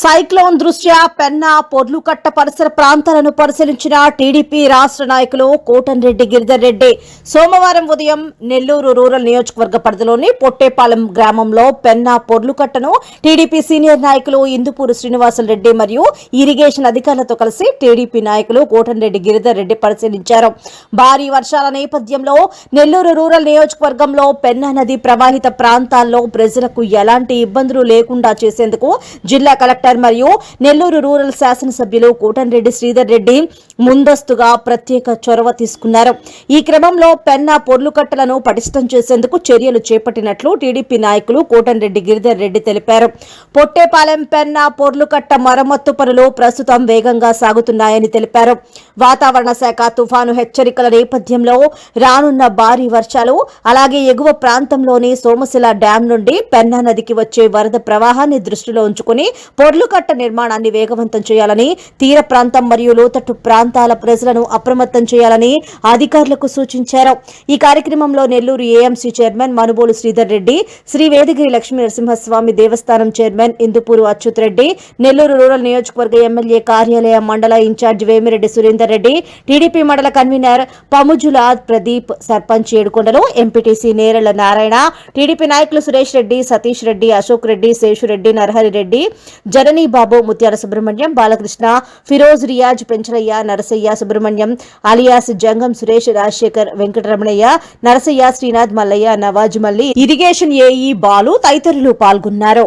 Cyclone దృష్ట్యా పెన్నా పొర్లుకట్ట పరిసర ప్రాంతాలను పరిశీలించిన టీడీపీ రాష్ట్ర నాయకులు కోటంరెడ్డి గిరిధర్ రెడ్డి. సోమవారం ఉదయం నెల్లూరు రూరల్ నియోజకవర్గ పరిధిలోని పొట్టేపాలెం గ్రామంలో పెన్నా పొర్లుకట్టను టీడీపీ సీనియర్ నాయకులు ఇందుపూరు శ్రీనివాసులు రెడ్డి మరియు ఇరిగేషన్ అధికారులతో కలిసి టీడీపీ నాయకులు కోటంరెడ్డి గిరిధర్ రెడ్డి పరిశీలించారు. భారీ వర్షాల నేపథ్యంలో నెల్లూరు రూరల్ నియోజకవర్గంలో పెన్నా నది ప్రవాహిత ప్రాంతాల్లో ప్రజలకు ఎలాంటి ఇబ్బందులు లేకుండా చేసేందుకు జిల్లా కలెక్టర్ మరియు నెల్లూరు రూరల్ శాసనసభ్యులు కోటంరెడ్డి శ్రీధర్ రెడ్డి ముందస్తుగా ప్రత్యేక చొరవ తీసుకున్నారు. ఈ క్రమంలో పెన్నా పొర్లుకట్టలను పటిష్టం చేసేందుకు చర్యలు చేపట్టినట్లు టీడీపీ నాయకులు కోటంరెడ్డి గిరిధర్ రెడ్డి తెలిపారు. పొట్టేపాలెం పెన్న పొర్లుకట్ట మరమ్మత్తు పనులు ప్రస్తుతం వేగంగా సాగుతున్నాయని తెలిపారు. వాతావరణ శాఖ తుఫాను హెచ్చరికల నేపథ్యంలో రానున్న భారీ వర్షాలు అలాగే ఎగువ ప్రాంతంలోని సోమశిల డ్యాం నుండి పెన్నా నదికి వచ్చే వరద ప్రవాహాన్ని దృష్టిలో ఉంచుకుని కట్ట నిర్మాణాన్ని వేగవంతం చేయాలని తీర ప్రాంతం మరియు లోతట్టు ప్రాంతాల ప్రజలను అప్రమత్తం చేయాలని అధికారులకు సూచించారు. ఈ కార్యక్రమంలో నెల్లూరు ఏఎంసీ చైర్మన్ మనుబోలు శ్రీధర్ రెడ్డి శ్రీ వేదగిరి లక్ష్మీ నరసింహస్వామి దేవస్థానం చైర్మన్ ఇందుపూరు అచ్యుత్ రెడ్డి నెల్లూరు రూరల్ నియోజకవర్గ ఎమ్మెల్యే కార్యాలయ mandal incharge Vemireddy Surender Reddy TDP mandal convener Pamujula Pradeep sarpanch Edukondalu MPTC Neralla Narayana TDP నాయకులు Suresh Reddy Satish Reddy Ashok Reddy Seshu Reddy Narahari Reddy Janani Babu Mutyala Subrahmanyam Balakrishna Firoz Riyaz Penchalaiah Narasaiah Subrahmanyam alias Jangam Suresh Rajasekhar Venkataramanaiah Narasaiah Srinath Mallaiah Nawaz Malli irrigation AE Balu తదితరులు పాల్గొన్నారు.